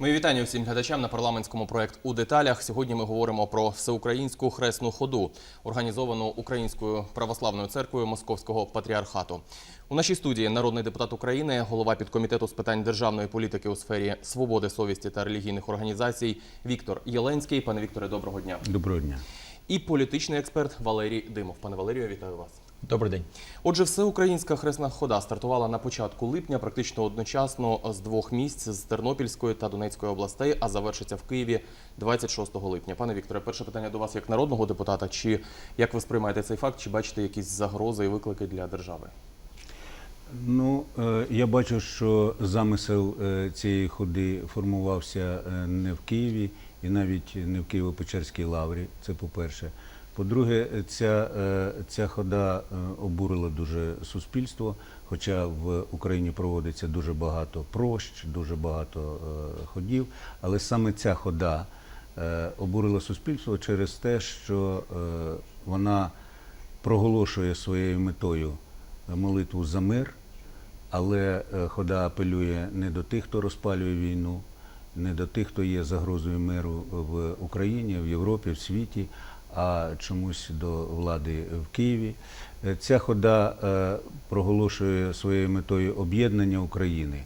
Мої вітання всім глядачам на парламентському проект у деталях. Сьогодні ми говоримо про всеукраїнську хресну ходу, організовану Українською православною церквою Московського патріархату. У нашій студії народний депутат України, голова підкомітету з питань державної політики у сфері свободи, совісті та релігійних організацій Віктор Єленський. Пане Вікторе, доброго дня. Доброго дня. І політичний експерт Валерій Димов. Пане Валерію, вітаю вас. Добрий день. Отже, всеукраїнська хресна хода стартувала на початку липня, практично одночасно з двох місць з Тернопільської та Донецької областей, а завершиться в Києві 26 липня. Пане Вікторе, перше питання до вас як народного депутата. Чи як ви сприймаєте цей факт? Чи бачите якісь загрози і виклики для держави? Ну, е, я бачу, що замисел е, цієї ходи формувався е, не в Києві і навіть не в Києво-Печерській лаврі. Це по-перше. По-друге, ця, е, ця хода е, обурила дуже суспільство, хоча в Україні проводиться дуже багато прощ, дуже багато е, ходів. Але саме ця хода обурила суспільство через те, що вона проголошує своєю метою молитву за мир, але хода апелює не до тих, хто розпалює війну, не до тих, хто є загрозою миру в Україні, в Європі, в світі, а чомусь до влади в Києві. Е, Ця хода е, проголошує своєю метою об'єднання України,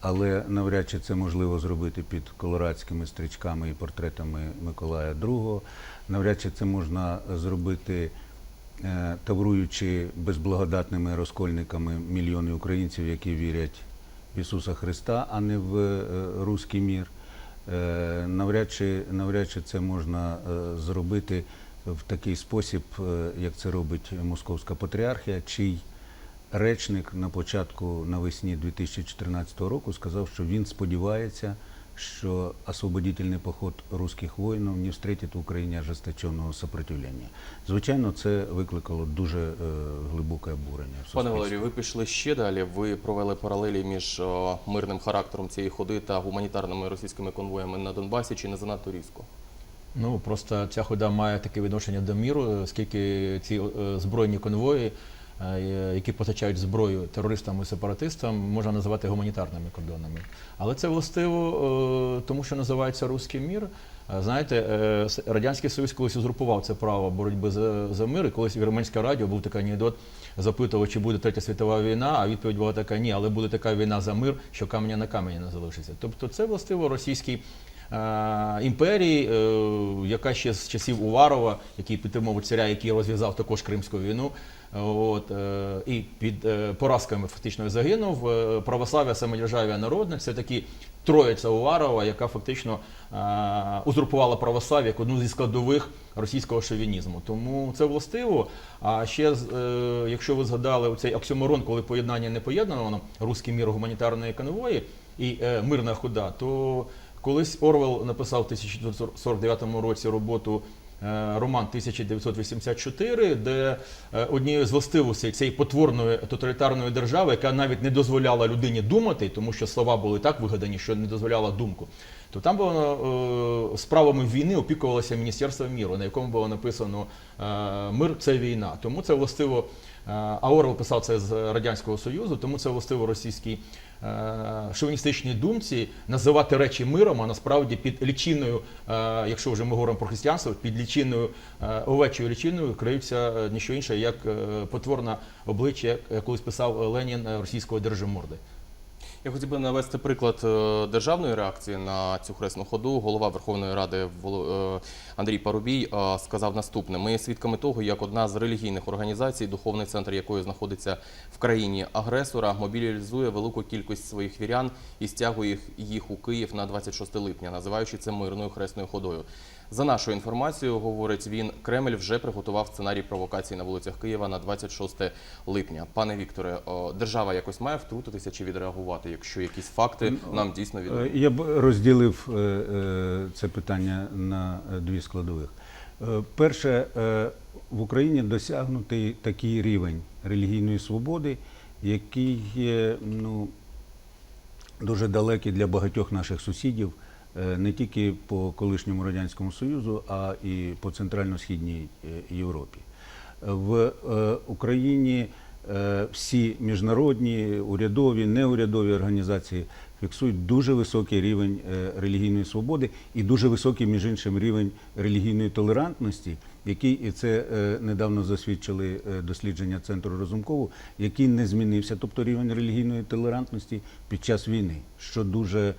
але навряд чи це можливо зробити під колорадськими стрічками і портретами Миколая II. Навряд чи це можна зробити е, тавруючи безблагодатними розкольниками мільйони українців, які вірять в Ісуса Христа, а не в руський мір. Навряд чи, навряд чи це можна зробити в такий спосіб, е, як це робить Московська патріархія, чий речник на початку навесні 2014 року сказав, що він сподівається, що освободительний поход русських воїнів не встретить в Україні ожесточеного сопротивлення. Звичайно, це викликало дуже е, глибоке обурення. в Пане. Валерію, ви пішли ще далі. Ви провели паралелі між о, мирним характером цієї ходи та гуманітарними російськими конвоями на Донбасі. Чи не занадто різко? Ну просто ця хода має таке відношення до міру, оскільки ці е, збройні конвої, е, які постачають зброю терористам і сепаратистам, можна називати гуманітарними кордонами. Але це властиво е, тому, що називається руський мір. Знаєте, радянський союз колись узурпував це право боротьби за, за мир. І колись вірменське радіо був такий анекдот, запитував, чи буде третя світова війна. А відповідь була така: ні, але буде така війна за мир, що каменя на камені не залишиться. Тобто, це властиво російській е, імперії, е, яка ще з часів Уварова, який підтримував царя, який розв'язав також Кримську війну. е, От, е, і під е, поразками фактично загинув. Е, Православ'я, самодержав'я народне це такі троїця Уварова, яка фактично е, узурпувала православ'я як одну зі складових російського шовінізму. Тому це властиво. А ще, е, якщо ви згадали цей оксюморон, коли поєднання не поєднано, руський мір гуманітарної конвої і е, мирна хода, то колись Орвел написав в 1949 році роботу. е, Роман 1984, де е, однією з властивостей цієї потворної тоталітарної держави, яка навіть не дозволяла людині думати, тому що слова були так вигадані, що не дозволяла думку. То там було е, справами війни опікувалося Міністерство міру, на якому було написано мир це війна. Тому це властиво. Е, А Орел писав це з Радянського Союзу, тому це властиво російській е, шовіністичній думці називати речі миром, а насправді під лічиною, е, якщо вже ми говоримо про християнство, під лічиною овечою лічиною криються ніщо інше, як потворне обличчя, як колись писав Ленін російського держиморди. Я хотів би навести приклад е, державної реакції на цю хресну ходу. Голова Верховної Ради е, Андрій Парубій е, сказав наступне: ми є свідками того, як одна з релігійних організацій, духовний центр якої знаходиться в країні агресора, мобілізує велику кількість своїх вірян і стягує їх у Київ на 26 липня, називаючи це мирною хресною ходою. За нашою інформацією, говорить він, Кремль вже приготував сценарій провокації на вулицях Києва на 26 липня. Пане Вікторе, держава якось має втрутитися чи відреагувати, якщо якісь факти нам дійсно Е, відомі? Я б розділив е, е, це питання на е, дві складових. Е, Перше, е, в Україні досягнутий такий рівень релігійної свободи, який є ну, дуже далекий для багатьох наших сусідів, е, не тільки по колишньому Радянському Союзу, а і по Центрально-Східній е, Європі. В е, Україні е, всі міжнародні, урядові, неурядові організації фіксують дуже високий рівень е, релігійної свободи і дуже високий, між іншим, рівень релігійної толерантності, який і це е, недавно засвідчили е, дослідження центру Розумкову, який не змінився, тобто рівень релігійної толерантності під час війни, що дуже е,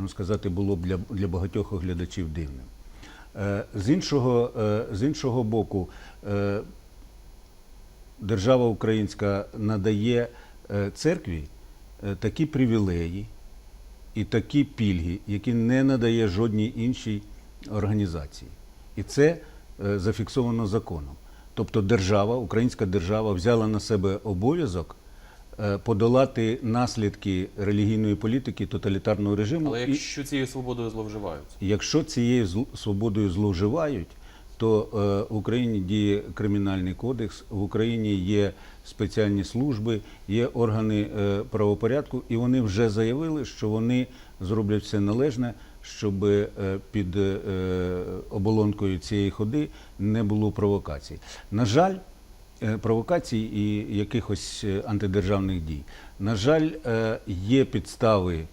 ну сказати було б для, для багатьох оглядачів дивним. Е, З іншого, е, з іншого боку, е, держава українська надає е, церкві е, такі привілеї і такі пільги, які не надає жодній іншій організації. І це е, зафіксовано законом. Тобто держава, українська держава взяла на себе обов'язок е, подолати наслідки релігійної політики тоталітарного режиму. Але якщо цією свободою зловживають, Якщо цією свободою зловживають, то е, в Україні діє кримінальний кодекс, в Україні є спеціальні служби, є органи е, правопорядку, і вони вже заявили, що вони зроблять все належне, щоб е, під е, оболонкою цієї ходи не було провокацій. На жаль, е, провокацій і якихось е, антидержавних дій. На жаль, е, є підстави е,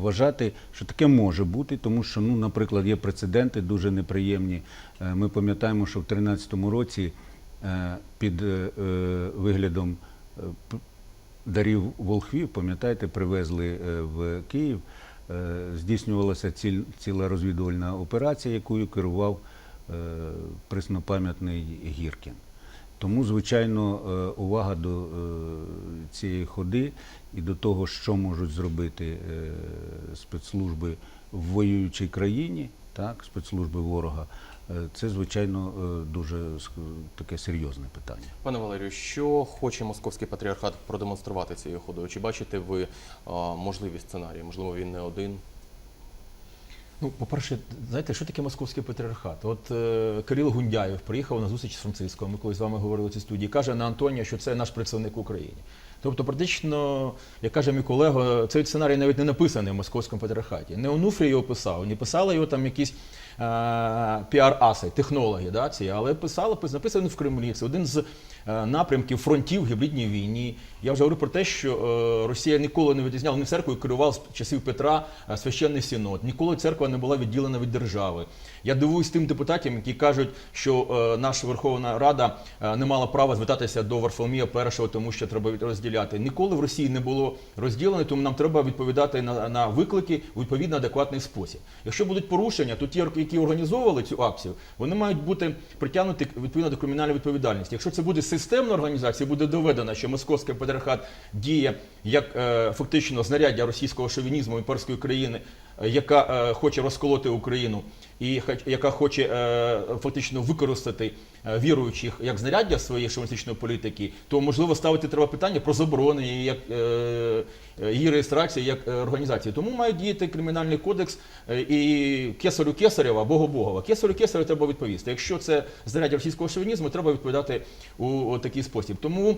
вважати, що таке може бути, тому що, ну, наприклад, є прецеденти дуже неприємні. Е, Ми пам'ятаємо, що в 2013 році е, під е, е, виглядом е, дарів волхвів, пам'ятаєте, привезли е, в Київ. Е, Здійснювалася ціла розвідувальна операція, якою керував е, преснопам'ятний Гіркін. Тому, звичайно, е, увага до е, цієї ходи і до того, що можуть зробити е, спецслужби в воюючій країні, так, спецслужби ворога, це, звичайно, дуже таке серйозне питання. пане Валерію, що хоче московський патріархат продемонструвати цією ходою? Чи бачите ви можливі сценарії? Можливо, він не один. Ну, по-перше, знаєте, що таке московський патріархат? От е, Кирил Гундяєв приїхав на зустріч з Франциском, ми колись з вами говорили в цій студії, каже на Антонія, що це наш представник в Україні. Тобто, практично, як каже мій колега, цей сценарій навіть не написаний в московському патріархаті. Не Онуфрій його писав, не писали його там якісь е, піар-аси, технологи, да, ці, але писали, пис- написаний в Кремлі. Це один з напрямків фронтів гібридній війні. Я вже говорю про те, що е, Росія ніколи не відрізняла не церквою, керував з часів Петра е, священний синод. Ніколи церква не була відділена від держави. Я дивуюсь тим депутатам, які кажуть, що е, наша Верховна Рада е, не мала права звертатися до Варфоломія першого, тому що треба розділяти. Ніколи в Росії не було розділено, тому нам треба відповідати на, на виклики у відповідно адекватний спосіб. Якщо будуть порушення, то ті, які організовували цю акцію, вони мають бути притягнуті відповідно до кримінальної відповідальності. Якщо це буде системна організація, буде доведено, що московський патріархат діє як е, фактично знаряддя російського шовінізму імперської країни, е, яка е, хоче розколоти Україну і яка хоче е, фактично використати е, віруючих як знаряддя своєї шовіністичної політики, то можливо ставити треба питання про заборону її як е, е, її реєстрації як е, організації. Тому має діяти кримінальний кодекс е, і кесарю Кесарєва, Богу Богова. Кесарю Кесарю треба відповісти. Якщо це знаряддя російського шовінізму, треба відповідати у, такий спосіб. Тому е,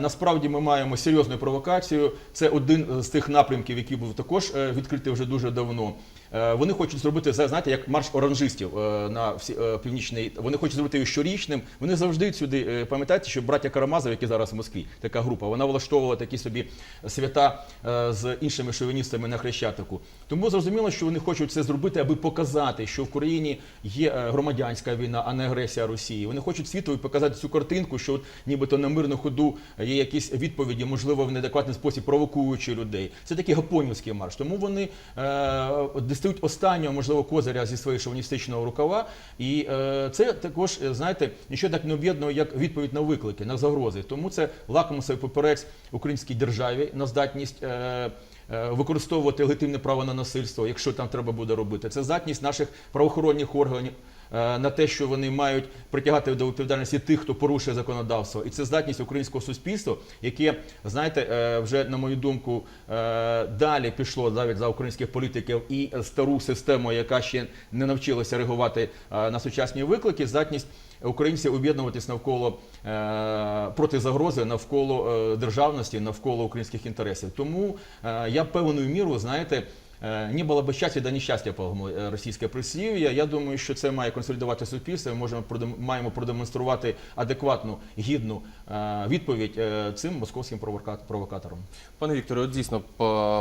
насправді ми маємо серйозну провокацію. Це один з тих напрямків, який був також е, відкритий вже дуже давно. Е, Вони хочуть зробити знаєте, як марш оранжистів е, на всі е, північний. Вони хочуть зробити його щорічним. Вони завжди сюди пам'ятаєте, що браття Карамазов, які зараз в Москві, така група, вона влаштовувала такі собі свята з іншими шовіністами на хрещатику. Тому зрозуміло, що вони хочуть це зробити, аби показати, що в країні є громадянська війна, а не агресія Росії. Вони хочуть світові показати цю картинку, що от нібито на мирну ходу є якісь відповіді, можливо, в неадекватний спосіб провокуючи людей. Це такий гапонівський марш. Тому вони е, дістають останнього, можливо, козиря зі своєї шовіністичного рукава. І е, це також, е, знаєте, нічого так не об'єднує, як відповідь на виклики, на загрози. Тому це лакмусовий поперець українській державі на здатність. Е, е, Використовувати легітимне право на насильство, якщо там треба буде робити, це здатність наших правоохоронних органів на те, що вони мають притягати до відповідальності тих, хто порушує законодавство, і це здатність українського суспільства, яке знаєте, е, вже на мою думку е, далі пішло навіть за українських політиків і стару систему, яка ще не навчилася реагувати е, на сучасні виклики, здатність українців об'єднуватись навколо е, проти загрози, навколо е, державності, навколо українських інтересів. Тому е, я певною мірою, знаєте. Не було б щастя, да нещастя, по-моєму, е, російське прислів'я. Я думаю, що це має консолідувати суспільство. Ми можемо маємо продемонструвати адекватну, гідну е, відповідь е, цим московським провока- провокаторам. Пане Вікторе, от дійсно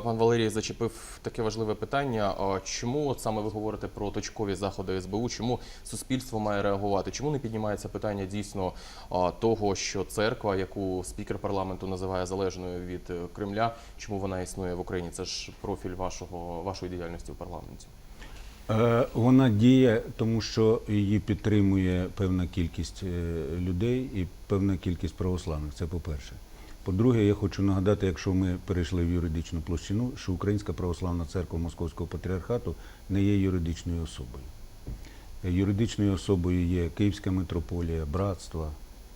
пан Валерій зачепив таке важливе питання. Чому от саме ви говорите про точкові заходи СБУ? Чому суспільство має реагувати? Чому не піднімається питання дійсно того, що церква, яку спікер парламенту називає залежною від Кремля, чому вона існує в Україні? Це ж профіль вашого вашої діяльності в парламенті. Е, Вона діє, тому що її підтримує певна кількість е, людей і певна кількість православних. Це по-перше. По-друге, я хочу нагадати, якщо ми перейшли в юридичну площину, що Українська православна церква Московського патріархату не є юридичною особою. Е, Юридичною особою є Київська митрополія, братства,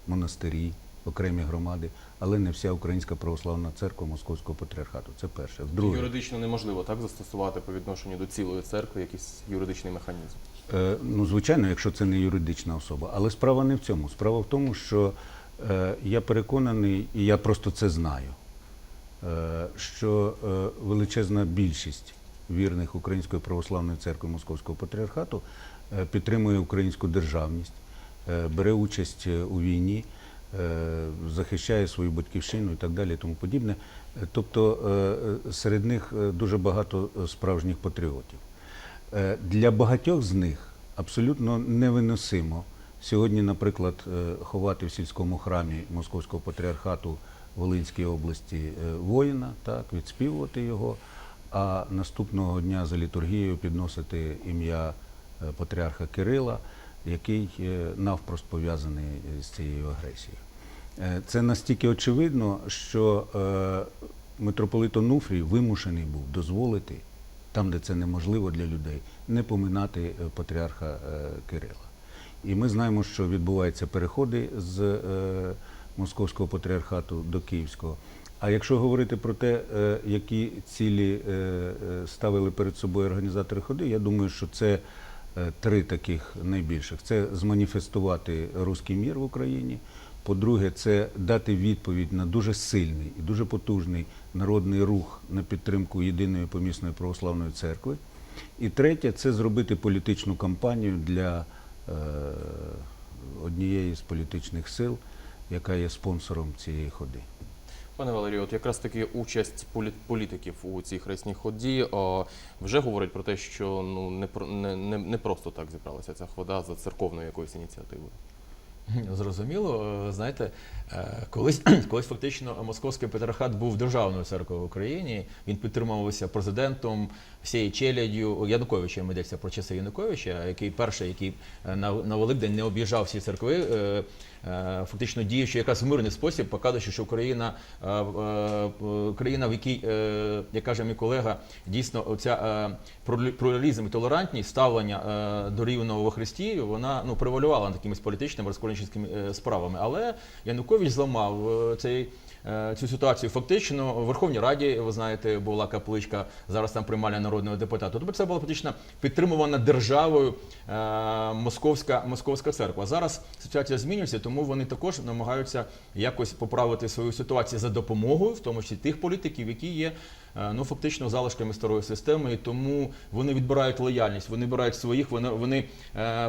монастирі, окремі громади, але не вся Українська православна церква Московського патріархату. Це перше. Друге, Юридично неможливо так застосувати по відношенню до цілої церкви якийсь юридичний механізм. Е, Ну, звичайно, якщо це не юридична особа. Але справа не в цьому. Справа в тому, що е, я переконаний, і я просто це знаю, е, що е, величезна більшість вірних Української православної церкви Московського патріархату е, підтримує українську державність, е, бере участь е, у війні, захищає свою батьківщину і так далі, і тому подібне. Е, Тобто е, е, серед них е, дуже багато е, справжніх патріотів. Е, Для багатьох з них абсолютно невиносимо сьогодні, наприклад, е, ховати в сільському храмі Московського патріархату Волинській області е, воїна, так, відспівувати його, а наступного дня за літургією підносити ім'я е, патріарха Кирила, який е, навпрост пов'язаний з цією агресією. Е, Це настільки очевидно, що е, митрополит Онуфрій вимушений був дозволити, там, де це неможливо для людей, не поминати патріарха Кирила. І ми знаємо, що відбуваються переходи з московського патріархату до київського. А якщо говорити про те, які цілі ставили перед собою організатори ходи, я думаю, що це три таких найбільших: це зманіфестувати руський мір в Україні. По-друге, це дати відповідь на дуже сильний і дуже потужний народний рух на підтримку єдиної помісної православної церкви. І третє це зробити політичну кампанію для е, однієї з політичних сил, яка є спонсором цієї ходи. Пане Валерію, от якраз таки участь полі- політиків у цій хресній ході о, вже говорить про те, що ну не не, не, не просто так зібралася ця хода за церковною якоюсь ініціативою. Зрозуміло, Е, знаєте, е, колись, колись фактично московський патріархат був державною церквою в Україні. Він підтримувався президентом, всією челяддю Януковича. Йдеться про часи Януковича, який перший, який е, на, на Великдень не об'їжджав всі церкви, е, е, фактично діючи якраз в мирний спосіб, показуючи, що Україна, е, е, країна, в якій, е, як каже мій колега, дійсно оця е, плюралізм і толерантність, ставлення е, до рівного во Христі, вона ну превалювала над якимись політичними розкольничськими е, справами. Але Янукович зламав е, цей. Е, Цю ситуацію фактично в Верховній Раді, ви знаєте, була капличка, зараз там приймальня народного депутата. Тобто це була фактично підтримувана державою е, московська, московська церква. Зараз ситуація змінюється, тому вони також намагаються якось поправити свою ситуацію за допомогою, в тому числі тих політиків, які є е, ну фактично залишками старої системи, і тому вони відбирають лояльність, вони відбирають своїх, вони, вони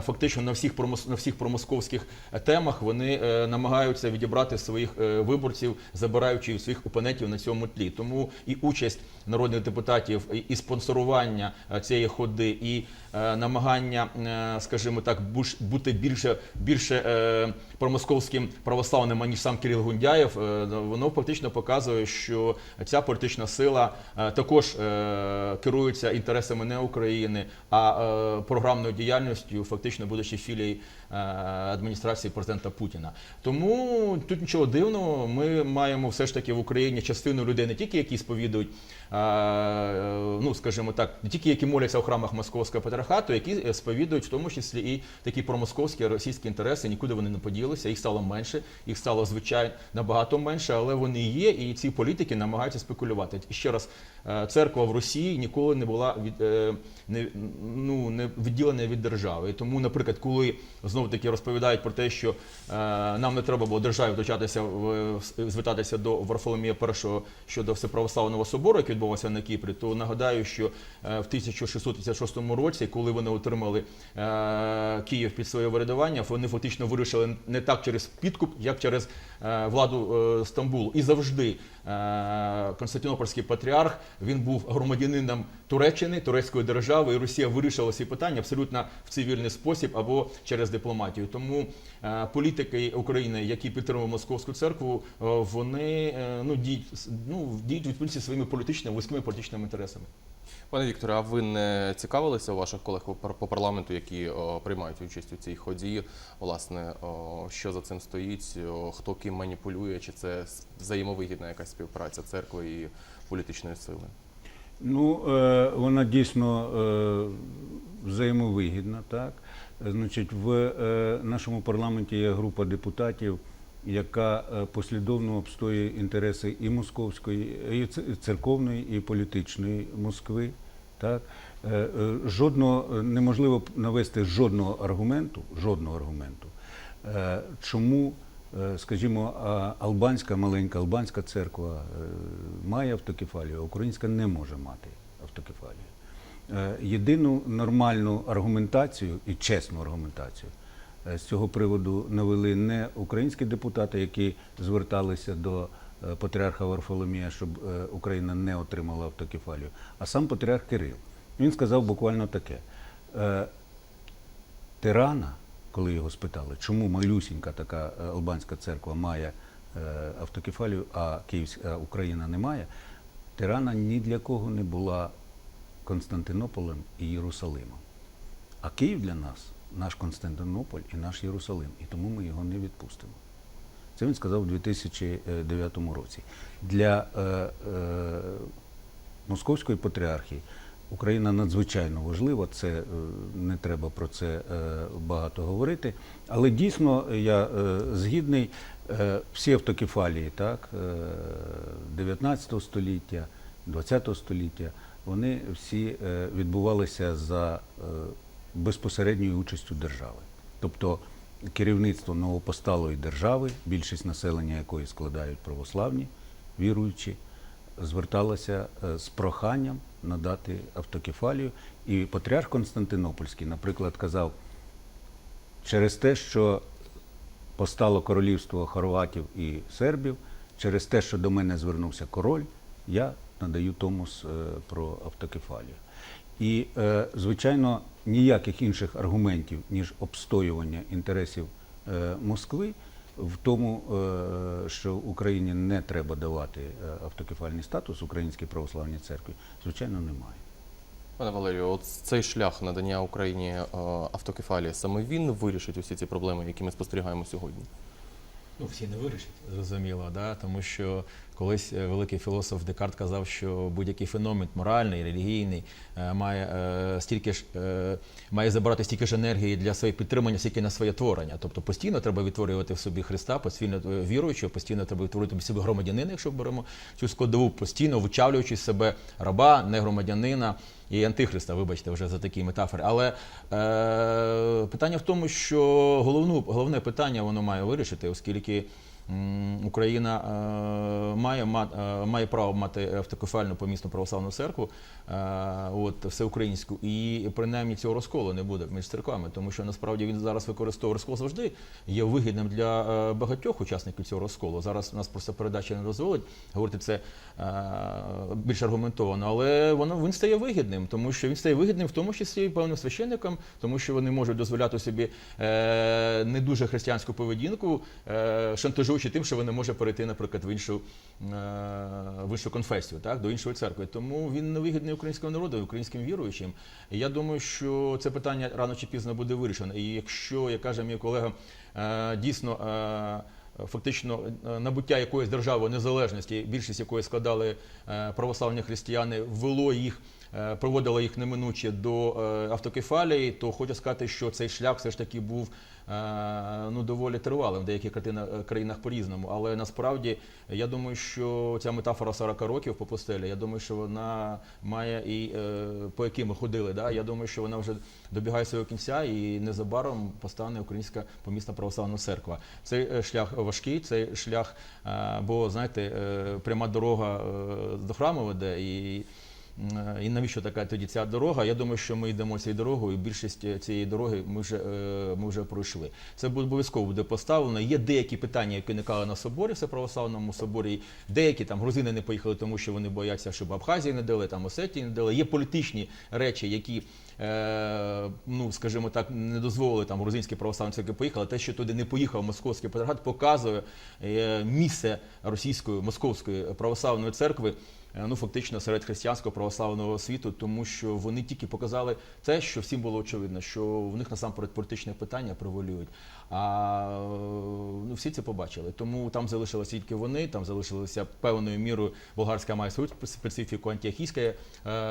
фактично на всіх на всіх промосковських темах вони намагаються відібрати своїх виборців, забираючи своїх опонентів на цьому тлі. Тому і участь народних депутатів, і, спонсорування е, цієї ходи, і е, намагання, е, скажімо так, бути більше більше промосковським православним, аніж сам Кирил Гундяєв, воно фактично показує, що ця політична сила також керується інтересами не України, а програмною діяльністю, фактично будучи філією адміністрації президента Путіна. Тому тут нічого дивного. Ми маємо все ж таки в Україні частину людей, не тільки які сповідують, е, е, ну скажімо так, не тільки які моляться у храмах московського патріархату, які е, сповідують в тому числі і такі промосковські російські інтереси. Нікуди вони не поділися. Їх стало менше, їх стало звичайно набагато менше, але вони є, і ці політики намагаються спекулювати. І ще раз е, церква в Росії ніколи не була від, е, не, ну, не відділена від держави. І тому, наприклад, коли знову таки розповідають про те, що е, нам не треба було державі втручатися звертатися до Варфоломія І щодо Всеправославного собору, який відбувався на Кіпрі, то нагадаю, що е, в 1656 році, коли вони отримали е, Київ під своє врядування, вони фактично вирішили не так через підкуп, як через владу е, Стамбулу. І завжди е, Константинопольський патріарх він був громадянином Туреччини, турецької держави, і Росія вирішила ці питання абсолютно в цивільний спосіб або через дипломатію. Тому е, політики України, які підтримують московську церкву, е, вони е, ну діють ну діють відповідно зі своїми політичними вузькими політичними інтересами. Пане Вікторе, а ви не цікавилися у ваших колег по парламенту, які о, приймають участь у цій ході? Власне, о, що за цим стоїть, о, хто ким маніпулює, чи це взаємовигідна якась співпраця церкви і політичної сили? Ну, е, вона дійсно е, взаємовигідна, так. Значить, в е, нашому парламенті є група депутатів, яка послідовно обстоює інтереси і московської, і церковної, і політичної Москви. Так. Жодного неможливо навести жодного аргументу, жодного аргументу, чому, скажімо, албанська маленька албанська церква е, має автокефалію, а українська не може мати автокефалію. Е, Єдину нормальну аргументацію і чесну аргументацію е, з цього приводу навели не українські депутати, які зверталися до е, патріарха Варфоломія, щоб е, Україна не отримала автокефалію, а сам патріарх Кирил. Він сказав буквально таке. е, Тирана, коли його спитали, чому малюсінька така е, албанська церква має е, автокефалію, а Київська Україна не має, Тирана ні для кого не була Константинополем і Єрусалимом. А Київ для нас наш Константинополь і наш Єрусалим, і тому ми його не відпустимо. Це він сказав у 2009 році. Для е, е, Московської патріархії Україна надзвичайно важлива, це е, не треба про це е, багато говорити. Але дійсно я е, згідний, е, всі автокефалії, так, е, 19 століття, 20 століття, вони всі відбувалися за безпосередньою участю держави. Тобто керівництво новопосталої держави, більшість населення якої складають православні віруючі, зверталося е, з проханням надати автокефалію. І патріарх Константинопольський, наприклад, казав, через те, що постало королівство хорватів і сербів, через те, що до мене звернувся король, я надаю томос е, про автокефалію. І, е, звичайно, ніяких інших аргументів, ніж обстоювання інтересів Москви в тому, е, що Україні не треба давати е, автокефальний статус Українській православній церкві, звичайно, немає. Пане Валерію, от цей шлях надання Україні е, автокефалії, саме він вирішить усі ці проблеми, які ми спостерігаємо сьогодні? Ну, всі не вирішать, зрозуміло, да? тому що колись е, великий філософ Декарт казав, що будь-який феномен моральний, релігійний е, має е, стільки ж має забирати стільки ж енергії для своєї підтримання, скільки на своє творення. Тобто постійно треба відтворювати в собі Христа, постійно віруючого, постійно треба відтворювати в собі громадянина, якщо беремо цю складову, постійно вичавлюючи себе раба, не громадянина і антихриста, вибачте, вже за такі метафори. Але е, питання в тому, що головну, головне питання воно має вирішити, оскільки Україна е, має, ма- е, має право мати автокефальну помісну православну церкву, е, от, всеукраїнську, і принаймні цього розколу не буде між церквами, тому що насправді він зараз використовує розкол завжди, є вигідним для багатьох учасників цього розколу. Зараз нас просто передача не дозволить говорити це більш аргументовано, але воно він стає вигідним, тому що він стає вигідним в тому числі і певним священникам, тому що вони можуть дозволяти собі не дуже християнську поведінку, е, шантажуючи тим, що вони можуть перейти, наприклад, в іншу, е, в конфесію, так, до іншої церкви. Тому він не вигідний українському народу, українським віруючим. Я думаю, що це питання рано чи пізно буде вирішено. І якщо, як каже мій колега, е, дійсно. е, Фактично набуття якоїсь держави незалежності, більшість якої складали православні християни, ввело їх, е, проводило їх неминуче до е, автокефалії, то хочу сказати, що цей шлях все ж таки був е, ну, доволі тривалим в деяких країнах, країнах по-різному. Але насправді я думаю, що ця метафора 40 років по постелі, я думаю, що вона має і по яким ми ходили. Да? Я думаю, що вона вже добігає свого кінця і незабаром постане українська помісна православна церква. Цей шлях важкий, цей шлях, бо знаєте, пряма дорога до храму веде і. Е, І навіщо така тоді ця дорога? Я думаю, що ми йдемо цією дорогою, і більшість е, цієї дороги ми вже, е, ми вже пройшли. Це обов'язково буде поставлено. Є деякі питання, які виникали на соборі, всеправославному соборі. Деякі там грузини не поїхали, тому що вони бояться, щоб Абхазії не дали, там Осетії не дали. Є політичні речі, які, ну скажімо так, не дозволили там грузинські православні церкви поїхали. Те, що туди не поїхав московський патріархат, показує місце російської московської православної церкви ну фактично серед християнського православного світу, тому що вони тільки показали те, що всім було очевидно, що в них насамперед політичне питання превалюють. А е, ну всі це побачили. Тому там залишилися тільки вони, там залишилися певною мірою болгарська має свою специфіку антіохійська, е,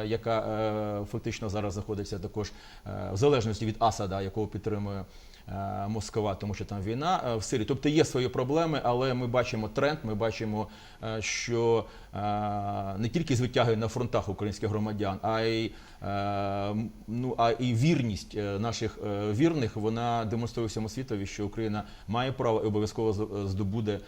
яка е, фактично зараз знаходиться також е, в залежності від Асада, якого підтримує. Е, Москва, тому що там війна е, в Сирії. Тобто є свої проблеми, але ми бачимо тренд. Ми бачимо, е, що не тільки звитяги на фронтах українських громадян, а й ну а і вірність наших вірних вона демонструє всьому світові, що Україна має право і обов'язково здобуде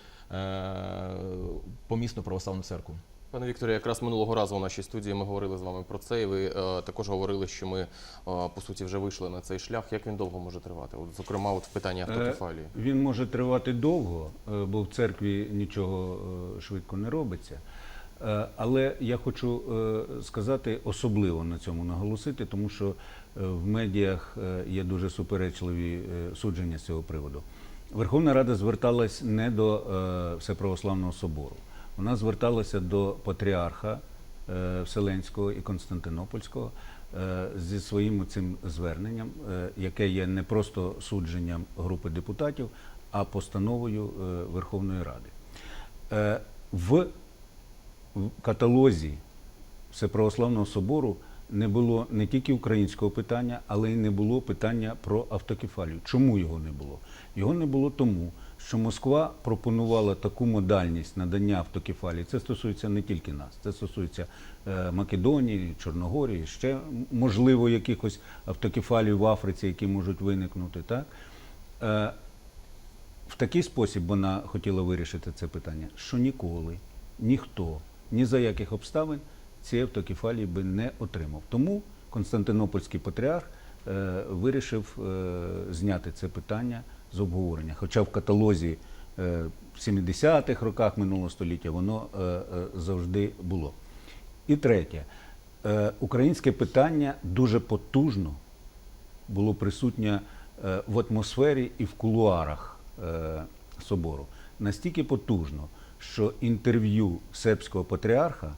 помісну православну церкву. Пане Вікторе, якраз минулого разу у нашій студії ми говорили з вами про це, і ви е, також говорили, що ми е, по суті вже вийшли на цей шлях. Як він довго може тривати? От, зокрема, от в питанні автокефалії. Е, Він може тривати довго, е, бо в церкві нічого е, швидко не робиться. Е, Але я хочу е, сказати особливо на цьому наголосити, тому що е, в медіях е, є дуже суперечливі е, судження з цього приводу. Верховна Рада зверталась не до е, Всеправославного собору, вона зверталася до патріарха е, Вселенського і Константинопольського е, зі своїм цим зверненням, е, яке є не просто судженням групи депутатів, а постановою Верховної Ради. В каталозі Всеправославного собору не було не тільки українського питання, але й не було питання про автокефалію. Чому його не було? Його не було тому, що Москва пропонувала таку модальність надання автокефалії. Це стосується не тільки нас, це стосується е, Македонії, Чорногорії, ще можливо якихось автокефалій в Африці, які можуть виникнути. Так? Е, в такий спосіб вона хотіла вирішити це питання, що ніколи ніхто ні за яких обставин ці автокефалії би не отримав. Тому Константинопольський патріарх е, вирішив е, зняти це питання з обговорення. Хоча в каталозі е, в 70-х роках минулого століття воно е, е, завжди було. І третє, українське питання дуже потужно було присутнє в атмосфері і в кулуарах собору. Настільки потужно, що інтерв'ю сербського патріарха,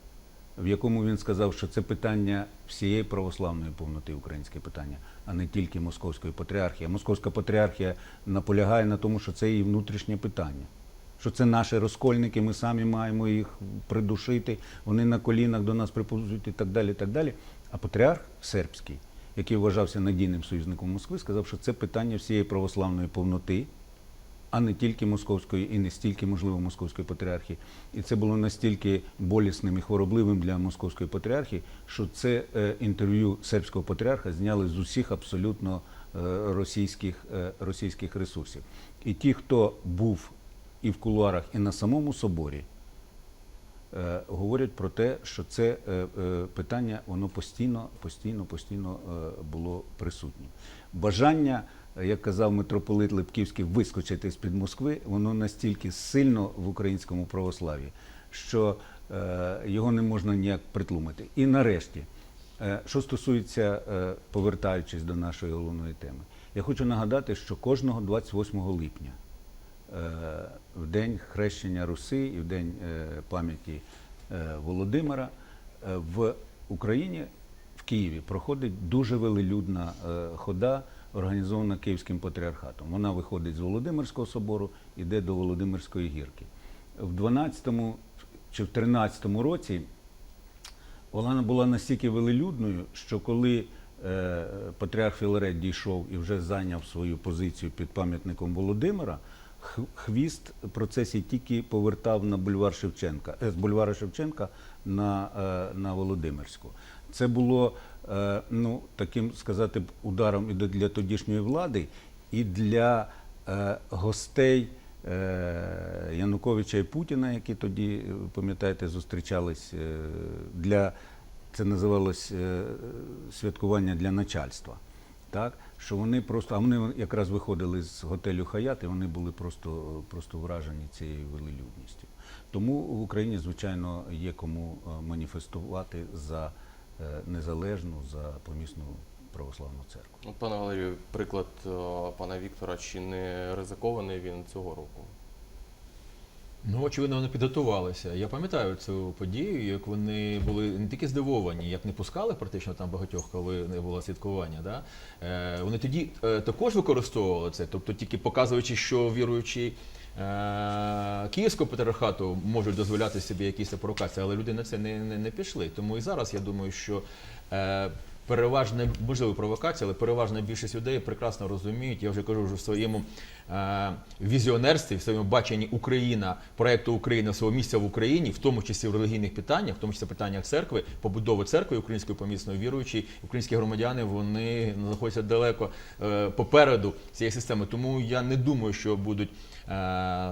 в якому він сказав, що це питання всієї православної повноти українське питання, а не тільки московської патріархії. Московська патріархія наполягає на тому, що це її внутрішнє питання. Що це наші розкольники, ми самі маємо їх придушити, вони на колінах до нас приповзуть і так далі. так далі. А патріарх сербський, який вважався надійним союзником Москви, сказав, що це питання всієї православної повноти, а не тільки московської і не стільки, можливо, московської патріархії. І це було настільки болісним і хворобливим для московської патріархії, що це е, інтерв'ю сербського патріарха зняли з усіх абсолютно е, російських, е, російських ресурсів. І ті, хто був і в кулуарах, і на самому соборі, говорять про те, що це питання воно постійно, постійно, постійно було присутнє. Бажання, як казав митрополит Липківський, вискочити з під Москви, воно настільки сильно в українському православ'ї, що е, його не можна ніяк притлумити. І нарешті, е, що стосується, е, повертаючись до нашої головної теми, я хочу нагадати, що кожного 28 липня в день хрещення Руси і в день пам'яті Володимира в Україні, в Києві, проходить дуже велелюдна хода, організована Київським патріархатом. Вона виходить з Володимирського собору, іде до Володимирської гірки. В 12-му чи в 13-му році вона була настільки велелюдною, що коли е, патріарх Філарет дійшов і вже зайняв свою позицію під пам'ятником Володимира, хвіст процесії тільки повертав на бульвар Шевченка, е, з бульвара Шевченка на, е, на Володимирську. Це було ну, таким сказати б, ударом і для тодішньої влади, і для е, гостей е, Януковича і Путіна, які тоді, е, пам'ятаєте, зустрічались е, для це називалось е, святкування для начальства. Так, що вони просто, а вони якраз виходили з готелю Хаят, і вони були просто, просто вражені цією велелюдністю. Тому в Україні, звичайно, є кому е, маніфестувати за е, незалежну, за помісну православну церкву. Пане Валерію, приклад е, пана Віктора, чи не ризикований він цього року? Ну, очевидно, вони підготувалися. Я пам'ятаю цю подію, як вони були не тільки здивовані, як не пускали практично там багатьох, коли не було святкування. Да? Е, вони тоді е, також використовували це, тобто тільки показуючи, що віруючі е, Київського патріархату можуть дозволяти собі якісь провокації, але люди на це не, не, не пішли. Тому і зараз я думаю, що. Е, Переважна, можливо, провокація, але переважна більшість людей прекрасно розуміють. Я вже кажу вже в своєму е, візіонерстві, в своєму баченні Україна, проекту України свого місця в Україні, в тому числі в релігійних питаннях, в тому числі питаннях церкви, побудови церкви української помісної віруючої, українські громадяни вони знаходяться далеко е, попереду цієї системи. Тому я не думаю, що будуть, е,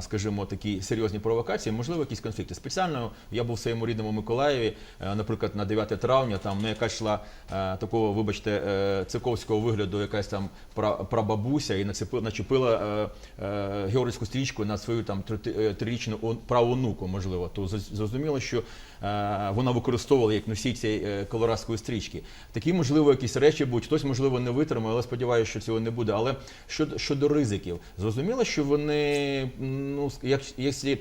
скажімо, такі серйозні провокації, можливо, якісь конфлікти. Спеціально я був в своєму рідному Миколаєві, е, наприклад, на 9 травня, там ну, яка йшла е, такого, вибачте, циковського вигляду, якась там прабабуся і начепила е, е, георгійську стрічку на свою там е, трирічну он- правонуку, можливо. То зрозуміло, що е, вона використовувала як носій цієї е, колорадської стрічки. Такі, можливо, якісь речі будуть, хтось, можливо, не витримає, але сподіваюся, що цього не буде. Але щодо, щодо ризиків, зрозуміло, що вони, ну, як, якщо е,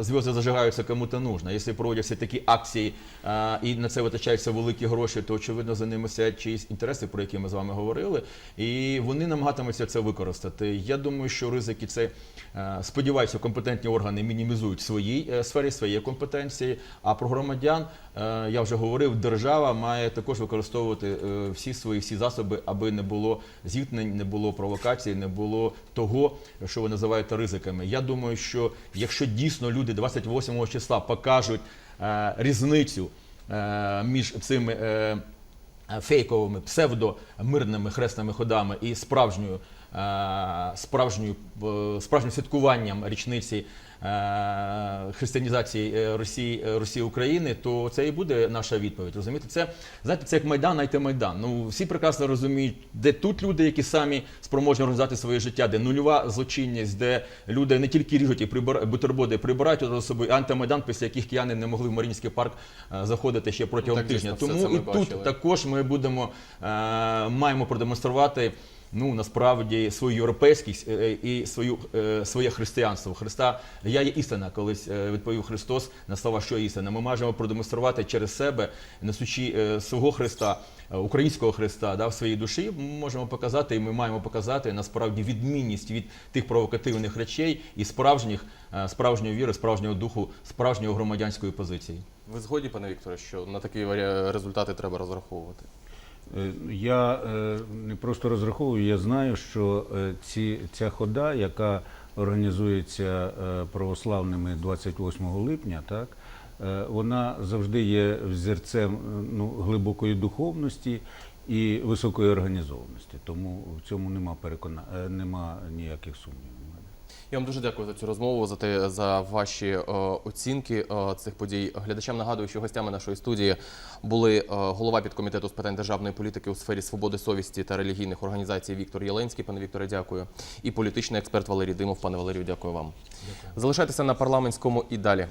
зв'язки зажигаються кому-то нужно, якщо проводяться такі акції е, і на це витрачаються великі гроші, то очевидно за ними стоять чиїсь інтереси, про які ми з вами говорили, і вони намагатимуться це використати. Я думаю, що ризики це е, сподіваюся, компетентні органи мінімізують е, сфері своєї компетенції. А про громадян е, я вже говорив, держава має також використовувати е, всі свої всі засоби, аби не було зіткнень, не було провокацій, не було того, що ви називаєте ризиками. Я думаю, що якщо дійсно люди 28 числа покажуть е, різницю між цими. Фейковими псевдомирними хресними ходами і справжньою, справжньою, е, справжнім святкуванням річниці е, християнізації е, Росії, е, Росії України, то це і буде наша відповідь. Розумієте, це знаєте, це як майдан, найте майдан. Ну всі прекрасно розуміють, де тут люди, які самі спроможні організувати своє життя, де нульова злочинність, де люди не тільки ріжуть і прибира, бутерброди, прибирають за собою антимайдан, після яких кияни не могли в Марінський парк е, заходити ще протягом Так, тижня. Тому і тут бачили. також ми будемо е, маємо продемонструвати. Ну насправді свою європейськість е, і свою е, своє християнство. Христа я є істина, колись е, відповів Христос на слова, що істина. Ми можемо продемонструвати через себе, несучи е, свого Христа, е, українського Христа, да, в своїй душі. Ми можемо показати, і ми маємо показати насправді відмінність від тих провокативних речей і справжніх е, справжньої віри, справжнього духу, справжньої громадянської позиції. Ви згодні, пане Вікторе, що на такі результати треба розраховувати? Е, Я е, не просто розраховую, я знаю, що е, ці, ця хода, яка організується православними 28 липня, так, вона завжди є взірцем ну, глибокої духовності і високої організованості. Тому в цьому нема, перекона... нема ніяких сумнівів. Я вам дуже дякую за цю розмову, за те за ваші е, оцінки е, цих подій. Глядачам нагадую, що гостями нашої студії були е, голова підкомітету з питань державної політики у сфері свободи совісті та релігійних організацій Віктор Єленський. Пане Вікторе, дякую. І політичний експерт Валерій Димов. Пане Валерію, дякую вам. Залишайтеся на парламентському і далі.